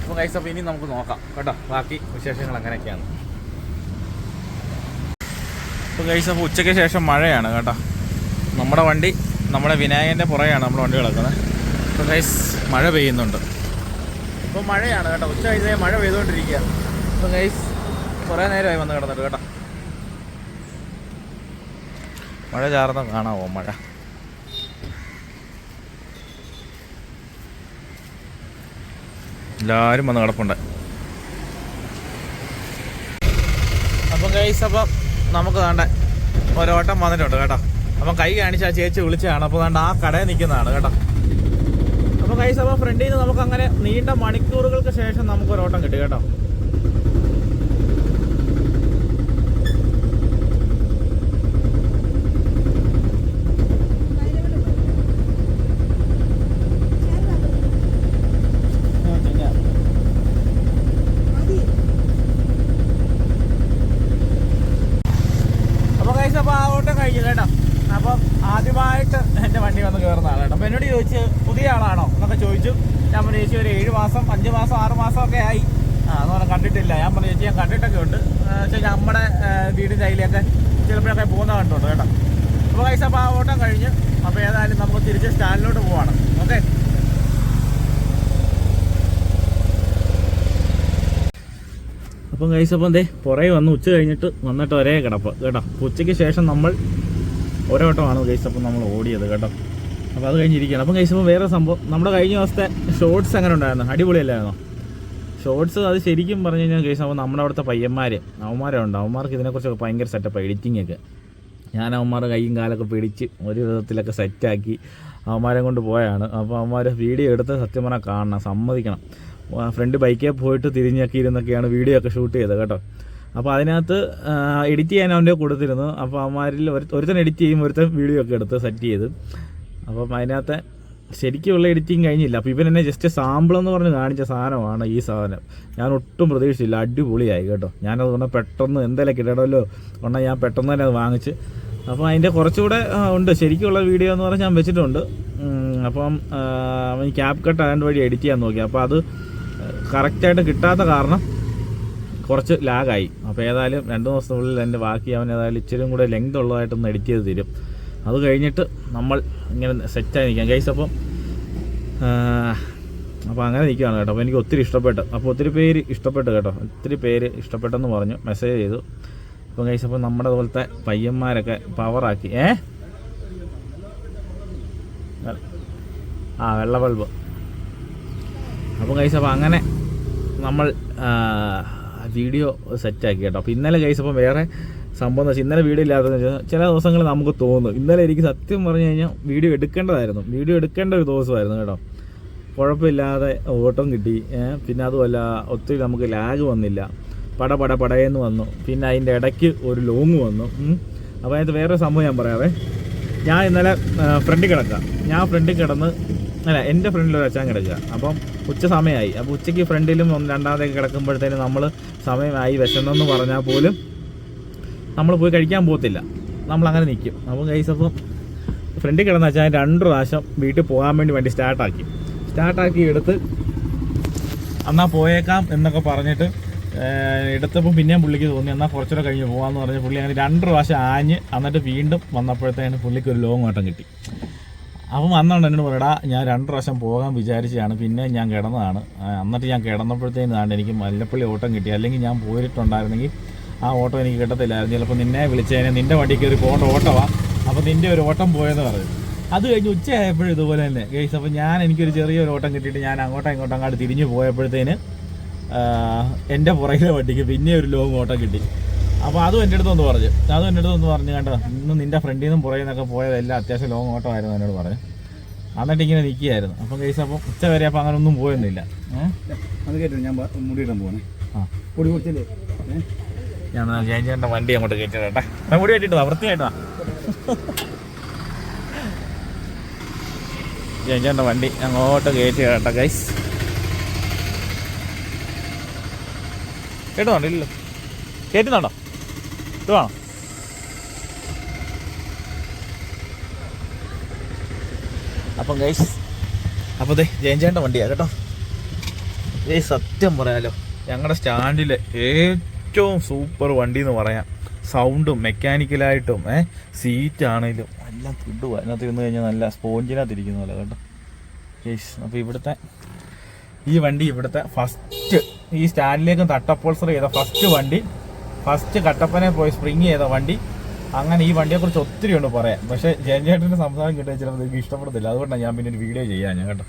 അപ്പോൾ ഗൈസ് അപ്പോൾ ഇനി നമുക്ക് നോക്കാം കേട്ടോ. ബാക്കി വിശേഷങ്ങൾ അങ്ങനെയൊക്കെയാണ്. അപ്പോൾ ഗൈസ് അപ്പോൾ ഉച്ചയ്ക്ക് ശേഷം മഴയാണ് കേട്ടോ. നമ്മുടെ വണ്ടി നമ്മുടെ വിനായകന്റെ പുറകെയാണ് നമ്മുടെ വണ്ടി കിടക്കുന്നത്. അപ്പോൾ ഗൈസ് മഴ പെയ്യുന്നുണ്ട്. ഇപ്പോൾ മഴയാണ് കേട്ടോ. ഉച്ച കഴിഞ്ഞാൽ മഴ പെയ്തുകൊണ്ടിരിക്കുകയാണ്. അപ്പോൾ ഗൈസ് കുറേ നേരമായി വന്ന് കിടന്നിട്ട് കേട്ടോ. മഴ ചാർന്ന കാണാവോ മഴ? എല്ലാവരും വന്ന് കിടപ്പുണ്ട്. അപ്പം കൈസ് അപ്പം നമുക്ക് വേണ്ട ഒരോട്ടം വന്നിട്ടുണ്ട് കേട്ടോ. അപ്പം കൈ കാണിച്ച് ആ ചേച്ചി വിളിച്ചതാണ്. അപ്പോൾ വേണ്ട ആ കടയിൽ നിൽക്കുന്നതാണ് കേട്ടോ. അപ്പോൾ കൈസ് അപ്പം ഫ്രണ്ടിൽ നിന്ന് നമുക്ക് അങ്ങനെ നീണ്ട മണിക്കൂറുകൾക്ക് ശേഷം നമുക്ക് ഒരോട്ടം കിട്ടി കേട്ടോ അപ്പോൾ കൈസ് അപ്പോൾ ആ ഓട്ടം കഴിഞ്ഞു കേട്ടോ അപ്പം ആദ്യമായിട്ട് എന്റെ വണ്ടി വന്ന് കയറുന്ന ആളാണ് അപ്പോൾ എന്നോട് ചോദിച്ച് പുതിയ ആളാണോ എന്നൊക്കെ ചോദിച്ചു ഞാൻ പറഞ്ഞു ചേച്ചി ഒരു ഏഴ് മാസം അഞ്ച് മാസം ആറ് മാസം ഒക്കെ ആയി ആ എന്ന് പറഞ്ഞാൽ കണ്ടിട്ടില്ല ഞാൻ പറഞ്ഞു ചേച്ചി ഞാൻ കണ്ടിട്ടൊക്കെ ഉണ്ട്. പക്ഷേ നമ്മുടെ വീടിന്റെ അതിലൊക്കെ ചിലപ്പോഴൊക്കെ പോകുന്ന കണ്ടുണ്ട് കേട്ടോ. അപ്പോൾ കൈസ അപ്പോൾ ആ ഓട്ടം കഴിഞ്ഞ് അപ്പോൾ ഏതായാലും നമുക്ക് തിരിച്ച് സ്റ്റാൻഡിലോട്ട് പോവാണ്. ഓക്കെ അപ്പം കൈസ് അപ്പം എന്തേ പുറകെ വന്ന് ഉച്ച കഴിഞ്ഞിട്ട് വന്നിട്ട് ഒരേ കിടപ്പ് കേട്ടോ. ഉച്ചയ്ക്ക് ശേഷം നമ്മൾ ഓരോ വട്ടമാണ് കൈസ് അപ്പം നമ്മൾ ഓടിയത് കേട്ടോ. അപ്പോൾ അത് കഴിഞ്ഞിരിക്കുകയാണ് അപ്പം അപ്പം വേറെ സംഭവം നമ്മുടെ കഴിഞ്ഞ ദിവസത്തെ ഷോർട്സ് അങ്ങനെ ഉണ്ടായിരുന്നു? അടിപൊളിയല്ലായിരുന്നോ? ഷോർട്സ് അത് ശരിക്കും പറഞ്ഞു കഴിഞ്ഞാൽ കേസ് അപ്പോൾ നമ്മുടെ അവിടുത്തെ പയ്യന്മാർ അവന്മാരുണ്ട്. അവന്മാർക്ക് ഇതിനെക്കുറിച്ചൊക്കെ ഭയങ്കര സെറ്റപ്പ് എഡിറ്റിംഗ് ഒക്കെ. ഞാൻ അവന്മാരുടെ കൈയും കാലൊക്കെ പിടിച്ച് ഒരു വിധത്തിലൊക്കെ സെറ്റാക്കി അവന്മാരെ കൊണ്ട് പോയാണ്. അപ്പോൾ അവന്മാർ വീഡിയോ എടുത്ത് സത്യം പറഞ്ഞാൽ കാണണം സമ്മതിക്കണം. ഫ്രണ്ട് ബൈക്കിൽ പോയിട്ട് തിരിഞ്ഞൊക്കെ ഇരുന്നൊക്കെയാണ് വീഡിയോ ഒക്കെ ഷൂട്ട് ചെയ്തത് കേട്ടോ. അപ്പോൾ അതിനകത്ത് എഡിറ്റ് ചെയ്യാൻ അവന്റെ കൊടുത്തിരുന്നു. അപ്പോൾ അവന്മാരിൽ ഒരു ഒരുത്തൻ എഡിറ്റ് ചെയ്യും ഒരുത്തൻ വീഡിയോ ഒക്കെ എടുത്ത് സെറ്റ് ചെയ്ത്. അപ്പം അതിനകത്ത് ശരിക്കുള്ള എഡിറ്റിങ് കഴിഞ്ഞില്ല. അപ്പോൾ ഇവൻ എന്നെ ജസ്റ്റ് സാമ്പിൾ എന്ന് പറഞ്ഞ് കാണിച്ച സാധനമാണ് ഈ സാധനം. ഞാൻ ഒട്ടും പ്രതീക്ഷിച്ചില്ല. അടിപൊളിയായി കേട്ടോ. ഞാനത് കൊണ്ട് പെട്ടെന്ന് എന്തെങ്കിലും കിട്ടണമല്ലോ കൊണ്ട് ഞാൻ പെട്ടെന്ന് തന്നെ അത് വാങ്ങിച്ച്. അപ്പോൾ അതിന്റെ കുറച്ചുകൂടെ ഉണ്ട്. ശരിക്കുള്ള വീഡിയോ എന്ന് പറഞ്ഞാൽ ഞാൻ വെച്ചിട്ടുണ്ട്. അപ്പം അവൻ ക്യാപ് കട്ട് അതിന്റെ വഴി എഡിറ്റ് ചെയ്യാൻ നോക്കി. അപ്പോൾ അത് കറക്റ്റായിട്ട് കിട്ടാത്ത കാരണം കുറച്ച് ലാഗായി അപ്പോൾ ഏതായാലും രണ്ട് ദിവസത്തിനുള്ളിൽ എന്റെ ബാക്കി അവൻ ഏതായാലും ഇച്ചിരി കൂടെ ലെങ്ത് ഉള്ളതായിട്ടൊന്ന് എഡിറ്റ് ചെയ്ത് തരും. അത് കഴിഞ്ഞിട്ട് നമ്മൾ ഇങ്ങനെ സെറ്റായി നിൽക്കാം ഗൈസ് അപ്പം അപ്പോൾ അങ്ങനെ നിൽക്കുകയാണ് കേട്ടോ. അപ്പോൾ എനിക്ക് ഒത്തിരി ഇഷ്ടപ്പെട്ടു. അപ്പോൾ ഒത്തിരി പേര് ഇഷ്ടപ്പെട്ടു കേട്ടോ. ഒത്തിരി പേര് ഇഷ്ടപ്പെട്ടെന്ന് പറഞ്ഞു. മെസ്സേജ് ചെയ്തു. അപ്പോൾ ഗൈസ് അപ്പോൾ നമ്മുടെ പോലത്തെ പയ്യന്മാരൊക്കെ പവറാക്കി ഏ? ആ വെള്ള ബൾബ് അപ്പോൾ ഗൈസ് അപ്പോൾ അങ്ങനെ നമ്മൾ വീഡിയോ സെറ്റാക്കി കേട്ടോ. അപ്പോൾ ഇന്നലെ ഗൈസ് അപ്പോൾ വേറെ സംഭവം എന്ന് വെച്ചാൽ ഇന്നലെ വീഡിയോ ഇല്ലാത്തതെന്ന് വെച്ചാൽ ചില ദിവസങ്ങൾ നമുക്ക് തോന്നും. ഇന്നലെ എനിക്ക് സത്യം പറഞ്ഞു കഴിഞ്ഞാൽ വീഡിയോ എടുക്കേണ്ടതായിരുന്നു. വീഡിയോ എടുക്കേണ്ട ഒരു ദിവസമായിരുന്നു കേട്ടോ. കുഴപ്പമില്ലാതെ ഓട്ടം കിട്ടി. പിന്നെ അതുമല്ല ഒത്തിരി നമുക്ക് ലാഗ് വന്നില്ല. പട പട പടയെന്ന് വന്നു. പിന്നെ അതിന്റെ ഇടയ്ക്ക് ഒരു ലോങ് വന്നു. അപ്പോൾ അതിനകത്ത് വേറെ സംഭവം ഞാൻ പറയാവേ. ഞാൻ ഇന്നലെ ഫ്രണ്ടിൽ കിടക്കാം ഞാൻ ഫ്രണ്ടിൽ കിടന്ന് അല്ല എന്റെ ഫ്രണ്ടിൽ ഒരു അച്ഛൻ കിടക്കുക. അപ്പം ഉച്ച സമയമായി. അപ്പോൾ ഉച്ചയ്ക്ക് ഫ്രണ്ടിലും രണ്ടാമതേക്ക് കിടക്കുമ്പോഴത്തേനും നമ്മൾ സമയമായി വിശന്നെന്ന് പറഞ്ഞാൽ പോലും നമ്മൾ പോയി കഴിക്കാൻ പോകത്തില്ല. നമ്മൾ അങ്ങനെ നിൽക്കും അപ്പോൾ കൈസ് അപ്പം ഫ്രണ്ടിൽ കിടന്ന വെച്ചാൽ രണ്ട് പ്രാവശ്യം വീട്ടിൽ പോകാൻ വേണ്ടി വേണ്ടി സ്റ്റാർട്ടാക്കി സ്റ്റാർട്ടാക്കി എടുത്ത് എന്നാൽ പോയേക്കാം എന്നൊക്കെ പറഞ്ഞിട്ട് എടുത്തപ്പോൾ പിന്നെയും പുള്ളിക്ക് തോന്നി എന്നാൽ കുറച്ചുകൂടെ കഴിഞ്ഞ് പോകാമെന്ന് പറഞ്ഞ് പുള്ളി അങ്ങനെ രണ്ട് പ്രാവശ്യം ആഞ്ഞ് എന്നിട്ട് വീണ്ടും വന്നപ്പോഴത്തേന് പുള്ളിക്ക് ഒരു ലോങ് ഓട്ടം കിട്ടി. അപ്പം വന്നോണ്ട് എന്നോട് പറയടാ ഞാൻ രണ്ട് പ്രാവശ്യം പോകാൻ വിചാരിച്ചതാണ് പിന്നെ ഞാൻ കിടന്നതാണ്. എന്നിട്ട് ഞാൻ കിടന്നപ്പോഴത്തേനാണ് എനിക്ക് മല്ലപ്പള്ളി ഓട്ടം കിട്ടി. അല്ലെങ്കിൽ ഞാൻ പോയിട്ടുണ്ടായിരുന്നെങ്കിൽ ആ ഓട്ടം എനിക്ക് കിട്ടത്തില്ലായിരുന്നു. ചിലപ്പോൾ നിന്നെ വിളിച്ചതിനെ നിന്റെ വണ്ടിക്ക് ഒരു പോകേണ്ട ഓട്ടമാണ് അപ്പോൾ നിന്റെ ഒരു ഓട്ടം പോയെന്ന് പറഞ്ഞു. അത് കഴിഞ്ഞ് ഉച്ചയായപ്പോഴും ഇതുപോലെ തന്നെ. ഗൈസ് അപ്പോൾ ഞാൻ എനിക്കൊരു ചെറിയൊരു ഓട്ടം കിട്ടിയിട്ട് ഞാൻ അങ്ങോട്ടും ഇങ്ങോട്ടും അങ്ങോട്ട് തിരിഞ്ഞു പോയപ്പോഴത്തേന് എന്റെ പുറകിലെ വണ്ടിക്ക് പിന്നെ ഒരു ലോങ് ഓട്ടം കിട്ടി. അപ്പോൾ അതും എന്റെ അടുത്തൊന്ന് പറഞ്ഞു. അതും എന്റെ അടുത്തൊന്ന് പറഞ്ഞു കണ്ടോ ഇന്ന് നിന്റെ ഫ്രണ്ടിൽ നിന്നും പുറകിൽ നിന്നൊക്കെ പോയതെല്ലാം അത്യാവശ്യം ലോങ് ഓട്ടമായിരുന്നു എന്നോട് പറഞ്ഞു. എന്നിട്ട് ഇങ്ങനെ നിൽക്കുകയായിരുന്നു. അപ്പം കേസ് അപ്പം ഉച്ച വരെ അപ്പം അങ്ങനെ ഒന്നും പോയൊന്നുമില്ല. ഏഹ് അത് കേട്ടോ ഞാൻ മുടിയിടാൻ പോകണേ ആ. പൊടി കുറച്ചില്ലേ? ഞാൻ ചേഞ്ചേണ്ട വണ്ടി അങ്ങോട്ട് കയറ്റിടട്ടെ ഞാൻ കൂടി കയറ്റിട്ട് വാ വൃത്തിയായിട്ട് ചേഞ്ചേണ്ട വണ്ടി അങ്ങോട്ട് കയറ്റി കേട്ടെ ഗൈസ് കേട്ടുന്നുണ്ടോ ഇല്ലല്ലോ കേട്ടുന്നുണ്ടോ ഇത് വേണോ? അപ്പം ഗൈസ് അപ്പോൾ ദേ ജയഞ്ചേട്ടന്റെ വണ്ടിയാണ് കേട്ടോ. ഏ സത്യം പറയാലോ ഞങ്ങളുടെ സ്റ്റാൻഡിലെ ഏറ്റവും സൂപ്പർ വണ്ടി എന്ന് പറയാം. സൗണ്ടും മെക്കാനിക്കലായിട്ടും ഏഹ് സീറ്റ് ആണെങ്കിലും എല്ലാം കിട്ടുക അതിനകത്ത് ഇരുന്ന് കഴിഞ്ഞാൽ നല്ല സ്പോഞ്ചിനകത്ത് ഇരിക്കുന്ന പോലെ കേട്ടോ. യേസ് അപ്പോൾ ഇവിടുത്തെ ഈ വണ്ടി ഇവിടുത്തെ ഫസ്റ്റ് ഈ സ്റ്റാൻഡിലേക്ക് തട്ടപ്പോൾസർ ചെയ്ത ഫസ്റ്റ് വണ്ടി ഫസ്റ്റ് കട്ടപ്പനെ പോയി സ്പ്രിങ് ചെയ്ത വണ്ടി. അങ്ങനെ ഈ വണ്ടിയെക്കുറിച്ച് ഒത്തിരി ഉണ്ട് പറയാം പക്ഷേ ജയൻചേട്ടന്റെ സംസാരം കിട്ടിയ ചിലപ്പോൾ നിങ്ങൾക്ക് ഇഷ്ടപ്പെടത്തില്ല. അതുകൊണ്ടാണ് ഞാൻ പിന്നെ ഒരു വീഡിയോ ചെയ്യാൻ ഞാൻ കേട്ടോ.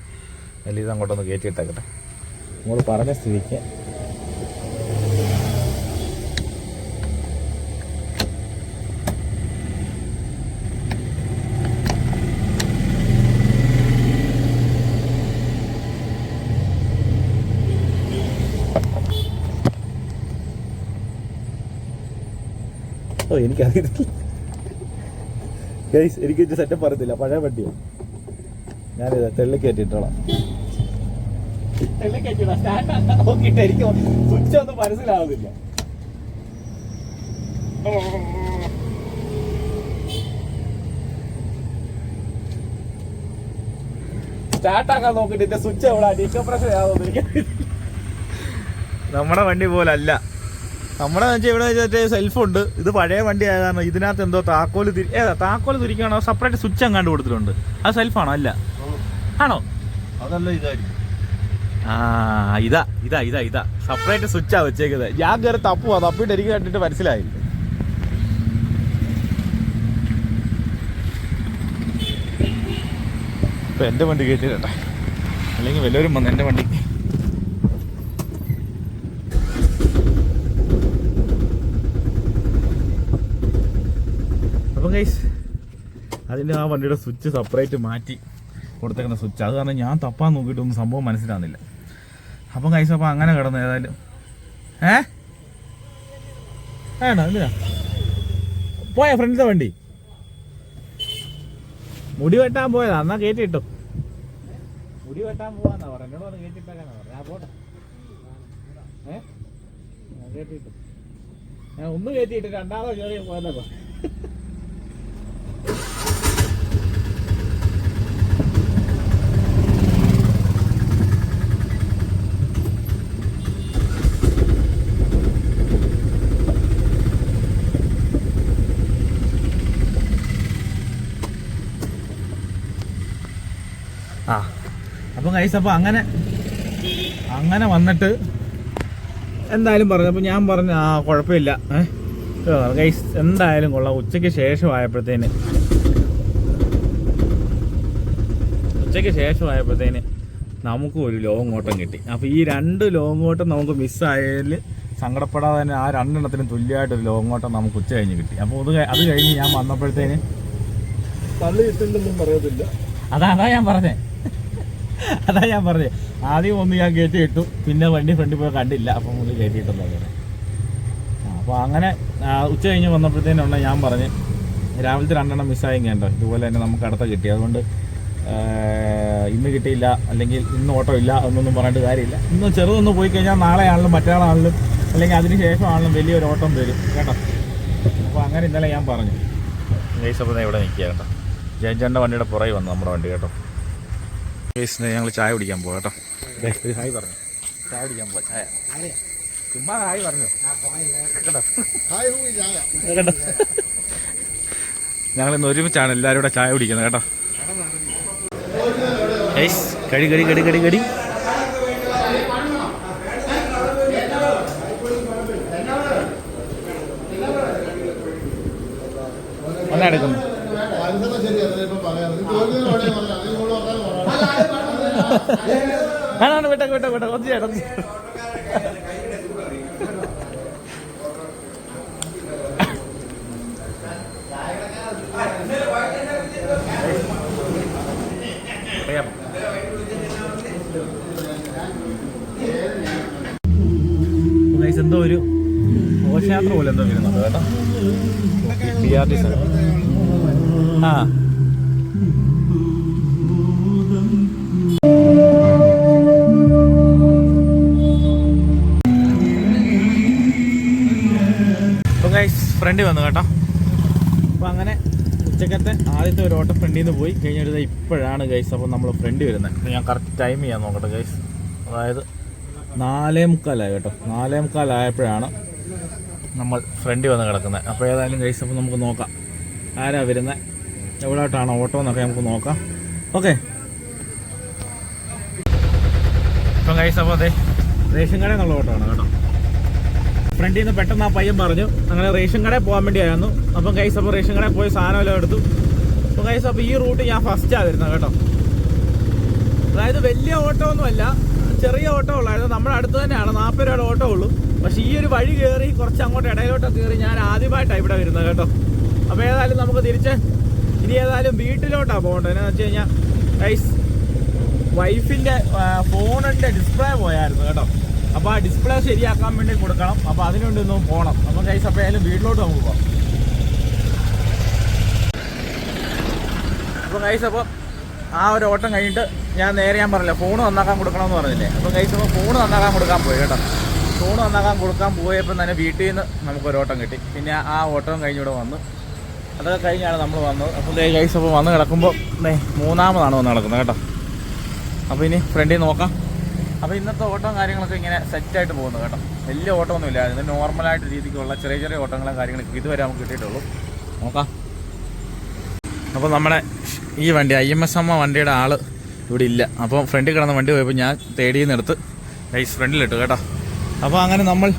അല്ല ഇത് അങ്ങോട്ടൊന്ന് കയറ്റിയിട്ടേക്കട്ടെ നമ്മൾ പറഞ്ഞ സ്ഥിതിക്ക് എനിക്കറിയത്തില്ല. ഗൈസ് എനിക്ക് സെറ്റപ്പ് അറിയത്തില്ല. പഴയ വണ്ടിയാണ് ഞാനിത് തെള്ളി കയറ്റിട്ടോളാം എനിക്ക് സ്വിച്ച് ഒന്നും മനസ്സിലാവുന്നില്ല. സ്റ്റാർട്ടാക്കാൻ നോക്കിട്ട് സ്വിച്ച് എവിടെ? ഡീകംപ്രഷൻ ആവുന്നു നമ്മുടെ വണ്ടി പോലല്ല. നമ്മുടെ വെച്ചാൽ ഇവിടെ വെച്ചിട്ട് സെൽഫ് ഉണ്ട്. ഇത് പഴയ വണ്ടി ആയ കാരണം ഇതിനകത്ത് എന്തോ താക്കോൽ തിരി ഏതാ താക്കോൽ തിരിക്കാണോ? സെപ്പറേറ്റ് സ്വിച്ച് അങ്ങാണ്ട് കൊടുത്തിട്ടുണ്ട്. അത് സെൽഫാണോ അല്ല. ആണോ? അതല്ല ഇതായിരിക്കും. ആ ഇതാ ഇതാ ഇതാ ഇതാ. സെപ്പറേറ്റ് സ്വിച്ചാ വെച്ചേക്കുന്നത് ഞാൻ കയറി തപ്പുവാ. തപ്പിട്ട് എനിക്ക് കണ്ടിട്ട് മനസ്സിലായി ഇപ്പൊ എന്റെ വണ്ടി കയറ്റിട്ടെ അല്ലെങ്കിൽ വല്ലവരും വന്ന് എന്റെ വണ്ടി ഗൈസ് അതിന്റെ ആ വണ്ടിയുടെ സ്വിച്ച് സെപ്പറേറ്റ് മാറ്റി കൊടുത്തേക്കുന്ന സ്വിച്ച് അത് കാരണം ഞാൻ തപ്പാൻ നോക്കിയിട്ടൊന്നും സംഭവം മനസ്സിലാകുന്നില്ല അപ്പം ഗൈസ് അപ്പം അങ്ങനെ കിടന്നു ഏതായാലും ഏ? വേണ്ട എന്തിനാ? പോയ ഫ്രണ്ടിലത്തെ വണ്ടി? മുടി വെട്ടാൻ പോയതാ. എന്നാ കയറ്റിട്ടു മുടി വെട്ടാൻ പോവാന്നാ പറഞ്ഞ. എന്നോട് വന്ന് കയറ്റിട്ടേക്കാന്നാ പറഞ്ഞ. ആ പോട്ടെ. ഏ? ഞാൻ ഒന്ന് കയറ്റിയിട്ട് രണ്ടാമത് കയറി പോയതല്ലോ? ആ. അപ്പം കൈസ് അപ്പൊ അങ്ങനെ അങ്ങനെ വന്നിട്ട് എന്തായാലും പറഞ്ഞു. അപ്പോൾ ഞാൻ പറഞ്ഞു ആ കുഴപ്പമില്ല. ഏഹ് ഗൈസ് എന്തായാലും കൊള്ളാം. ഉച്ചയ്ക്ക് ശേഷം ആയപ്പോഴത്തേന് ഉച്ചയ്ക്ക് ശേഷം ആയപ്പോഴത്തേന് നമുക്ക് ഒരു ലോങ് ഓട്ടം കിട്ടി. അപ്പോൾ ഈ രണ്ട് ലോങ് ഓട്ടം നമുക്ക് മിസ്സായതിൽ സങ്കടപ്പെടാതെ തന്നെ ആ രണ്ടെണ്ണത്തിനും തുല്യമായിട്ട് ഒരു ലോങ് ഓട്ടം നമുക്ക് ഉച്ച കഴിഞ്ഞ് കിട്ടി. അപ്പോൾ അത് അത് കഴിഞ്ഞ് ഞാൻ വന്നപ്പോഴത്തേന് തള്ളി പറയത്തില്ല. അതാ അതാ ഞാൻ പറഞ്ഞേ. അതാ ഞാൻ പറഞ്ഞത് ആദ്യം ഒന്ന് ഞാൻ കയറ്റി ഇട്ടു. പിന്നെ വണ്ടി ഫ്രണ്ടിൽ പോയി കണ്ടില്ല. അപ്പം ഒന്ന് കയറ്റിയിട്ടെന്ന് പറഞ്ഞു അപ്പോൾ അങ്ങനെ ഉച്ച കഴിഞ്ഞ് വന്നപ്പോഴത്തേനുള്ള ഞാൻ പറഞ്ഞ് രാവിലത്തെ രണ്ടെണ്ണം മിസ്സായി കേട്ടോ ഇതുപോലെ തന്നെ നമുക്ക് അടുത്ത കിട്ടി. അതുകൊണ്ട് ഇന്ന് കിട്ടിയില്ല. അല്ലെങ്കിൽ ഇന്ന് ഓട്ടോ ഇല്ല എന്നൊന്നും പറഞ്ഞിട്ട് കാര്യമില്ല. ഇന്ന് ചെറുതൊന്ന് പോയി കഴിഞ്ഞാൽ നാളെ ആണെങ്കിലും അല്ലെങ്കിൽ അതിന് ശേഷം ആണെങ്കിലും വലിയൊരു ഓട്ടം വരും. കേട്ടോ? അപ്പോൾ അങ്ങനെ ഇന്നലെ ഞാൻ പറഞ്ഞു. ഗൈസപ്പോൾ ഇവിടെ നിൽക്കുക കേട്ടോ. ജയഞ്ചേട്ടന്റെ വണ്ടിയുടെ പുറകെ വന്നു നമ്മുടെ വണ്ടി കേട്ടോ. ഞങ്ങൾ ചായ കുടിക്കാൻ പോകാം കേട്ടോ. ഒരു ഹായ് പറഞ്ഞു. ചായ കുടിക്കാൻ പോവാം ചായ. ചുമ്മാ ഹായ് പറഞ്ഞു. ഞങ്ങൾ ഇന്ന് ഒരുമിച്ചാണ് എല്ലാവരും കൂടെ ചായ കുടിക്കുന്നത് കേട്ടോ. കടി കടി കടി കടി കടി. ഒന്നാ ആണ് വിട്ടേക്ക് വിട്ടേക്ക് വിട്ടേക്ക് ഒന്ന് ചേട്ടാ അറിയാം ഗൈസ് എന്തോ ഒരു ഘോഷയാത്ര പോലെ എന്തോ വരുന്നുണ്ട് കേട്ടോ. ബി ആർ ടി ആ. ഗൈസ് വന്നു കേട്ടോ. അപ്പോൾ അങ്ങനെ ഉച്ചക്കത്തെ ആദ്യത്തെ ഒരു ഓട്ടം ഫ്രണ്ടിൽ നിന്ന് പോയി. കഴിഞ്ഞിട്ട് ഇപ്പോഴാണ് ഗൈസ് അപ്പോൾ നമ്മൾ ഫ്രണ്ട് വരുന്നത് ഞാൻ കറക്റ്റ് ടൈം ചെയ്യാൻ നോക്കട്ടെ ഗൈസ് അതായത് നാലേ മുക്കാലായി കേട്ടോ. നാലേ മുക്കാലായപ്പോഴാണ് നമ്മൾ ഫ്രണ്ട് വന്ന് കിടക്കുന്നത് അപ്പോൾ ഏതായാലും ഗൈസ് അപ്പോൾ നമുക്ക് നോക്കാം. ആരാ വരുന്നത് എവിടോട്ടാണ് ഓട്ടോ എന്നൊക്കെ നമുക്ക് നോക്കാം. ഓക്കെ ഇപ്പം ഗൈസ് അപ്പോൾ അതെ റേഷൻ കടയിൽ നിന്നുള്ള ഓട്ടോ ആണ് കേട്ടോ. ഫ്രണ്ടിൽ നിന്ന് പെട്ടെന്ന് ആ പയ്യൻ പറഞ്ഞു. അങ്ങനെ റേഷൻ കടയിൽ പോകാൻ വേണ്ടിയായിരുന്നു. അപ്പം കൈസ് അപ്പോൾ റേഷൻ കടയിൽ പോയി സാധനം എല്ലാം എടുത്തു. അപ്പോൾ കൈസ് അപ്പോൾ ഈ റൂട്ട് ഞാൻ ഫസ്റ്റ് വരുന്നത് കേട്ടോ. അതായത് വലിയ ഓട്ടോ ഒന്നുമല്ല ചെറിയ ഓട്ടോ ഉള്ളായിരുന്നു നമ്മുടെ അടുത്ത് തന്നെയാണ്. നാൽപ്പത് രൂപയുടെ ഓട്ടോ ഉള്ളൂ. പക്ഷേ ഈ ഒരു വഴി കയറി കുറച്ച് അങ്ങോട്ട് ഇടയിലോട്ടൊക്കെ കയറി ഞാൻ ആദ്യമായിട്ടാണ് ഇവിടെ വരുന്നത് കേട്ടോ. അപ്പോൾ ഏതായാലും നമുക്ക് തിരിച്ച് ഇനി ഏതായാലും വീട്ടിലോട്ടാണ് പോകേണ്ടത്. എന്നാന്ന് വെച്ച് കഴിഞ്ഞാൽ ഐസ് വൈഫിന്റെ ഫോണിന്റെ ഡിസ്പ്ലേ പോയായിരുന്നു കേട്ടോ. അപ്പോൾ ആ ഡിസ്പ്ലേ ശരിയാക്കാൻ വേണ്ടി കൊടുക്കണം. അപ്പോൾ അതിനുവേണ്ടി ഒന്ന് പോകണം അപ്പം കൈസ് അപ്പോൾ ആയാലും വീട്ടിലോട്ട് നമുക്ക് പോകാം അപ്പോൾ കൈസ് അപ്പോൾ ആ ഒരു ഓട്ടം കഴിഞ്ഞിട്ട് ഞാൻ നേരെ ഞാൻ പറഞ്ഞില്ല ഫോൺ നന്നാക്കാൻ കൊടുക്കണമെന്ന് പറഞ്ഞില്ലേ? അപ്പോൾ കൈസ് അപ്പോൾ ഫോൺ നന്നാക്കാൻ കൊടുക്കാൻ പോയി കേട്ടോ. ഫോൺ നന്നാക്കാൻ കൊടുക്കാൻ പോയപ്പോൾ തന്നെ വീട്ടിൽ നിന്ന് നമുക്കൊരു ഓട്ടം കിട്ടി. പിന്നെ ആ ഓട്ടം കഴിഞ്ഞിവിടെ വന്നു. അതൊക്കെ കഴിഞ്ഞാണ് നമ്മൾ വന്നത്. അപ്പോൾ കൈസ് അപ്പോൾ വന്ന് കിടക്കുമ്പോൾ മൂന്നാമതാണ് വന്ന് കിടക്കുന്നത് കേട്ടോ. അപ്പോൾ ഇനി ഫ്രണ്ടിൽ നോക്കാം. അപ്പോൾ ഇന്നത്തെ ഓട്ടവും കാര്യങ്ങളൊക്കെ ഇങ്ങനെ സെറ്റായിട്ട് പോകുന്നു കേട്ടോ. വലിയ ഓട്ടമൊന്നും ഇല്ല ഇത് നോർമലായിട്ട് രീതിക്കുള്ള ചെറിയ ചെറിയ ഓട്ടങ്ങളും കാര്യങ്ങളൊക്കെ ഇതുവരെ നമുക്ക് കിട്ടിയിട്ടുള്ളൂ. നോക്കാം. അപ്പോൾ നമ്മുടെ ഈ വണ്ടി ഐ എം എസ് അമ്മ വണ്ടിയുടെ ആൾ ഇവിടെ ഇല്ല. അപ്പോൾ ഫ്രണ്ടിൽ കിടന്ന വണ്ടി പോയപ്പോൾ ഞാൻ തേടിയെന്നെടുത്ത് ലൈസ് ഫ്രണ്ടിലിട്ടു കേട്ടോ. അപ്പോൾ അങ്ങനെ നമ്മൾ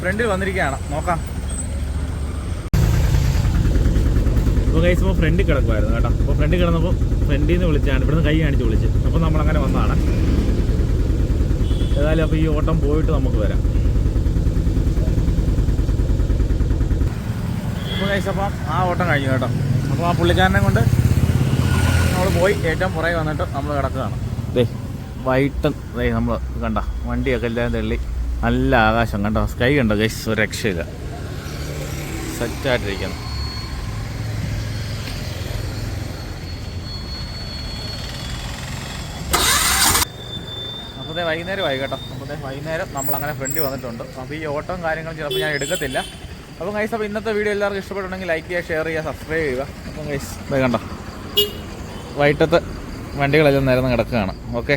ഫ്രണ്ടിൽ വന്നിരിക്കുകയാണ്. നോക്കാം. അപ്പോൾ കൈസ് ഇപ്പോൾ ഫ്രണ്ടിൽ കിടക്കുമായിരുന്നു കേട്ടോ. അപ്പോൾ ഫ്രണ്ടിൽ കിടന്നപ്പോൾ ഫ്രണ്ടിൽ നിന്ന് വിളിച്ചാണ്. ഇവിടുന്ന് കൈ കാണിച്ച് വിളിച്ച്. അപ്പോൾ നമ്മളങ്ങനെ വന്നതാണ്. ഏതായാലും അപ്പോൾ ഈ ഓട്ടം പോയിട്ട് നമുക്ക് വരാം. അപ്പം ആ ഓട്ടം കഴിഞ്ഞു കേട്ടോ. അപ്പോൾ ആ പുള്ളിക്കാരനെ കൊണ്ട് നമ്മൾ പോയി. ഏറ്റവും പുറകെ വന്നിട്ട് നമ്മൾ കിടക്കുകയാണ്. ദേ. ദേ നമ്മൾ കണ്ട വണ്ടിയൊക്കെ എല്ലാം തള്ളി. നല്ല ആകാശം കണ്ടോ? സ്കൈ കണ്ടോ ഗൈസ് ഒരു രക്ഷയില്ല. സെറ്റായിട്ടിരിക്കുന്നു അപ്പോൾ വൈകുന്നേരം ആയി കേട്ടോ. അപ്പോൾ വൈകുന്നേരം നമ്മൾ അങ്ങനെ ഫ്രണ്ടി വന്നിട്ടുണ്ട്. അപ്പോൾ ഈ ഓട്ടവും കാര്യങ്ങളും ചിലപ്പോൾ ഞാൻ എടുക്കത്തില്ല. അപ്പം ഗൈസ് അപ്പോൾ ഇന്നത്തെ വീഡിയോ എല്ലാവർക്കും ഇഷ്ടപ്പെട്ടുണ്ടെങ്കിൽ ലൈക്ക് ചെയ്യുക ഷെയർ ചെയ്യുക സബ്സ്ക്രൈബ് ചെയ്യുക. അപ്പം ഗൈസ് കണ്ടോ? വൈകിട്ടത്തെ വണ്ടികളെല്ലാം നേരം കിടക്കുകയാണ്. ഓക്കെ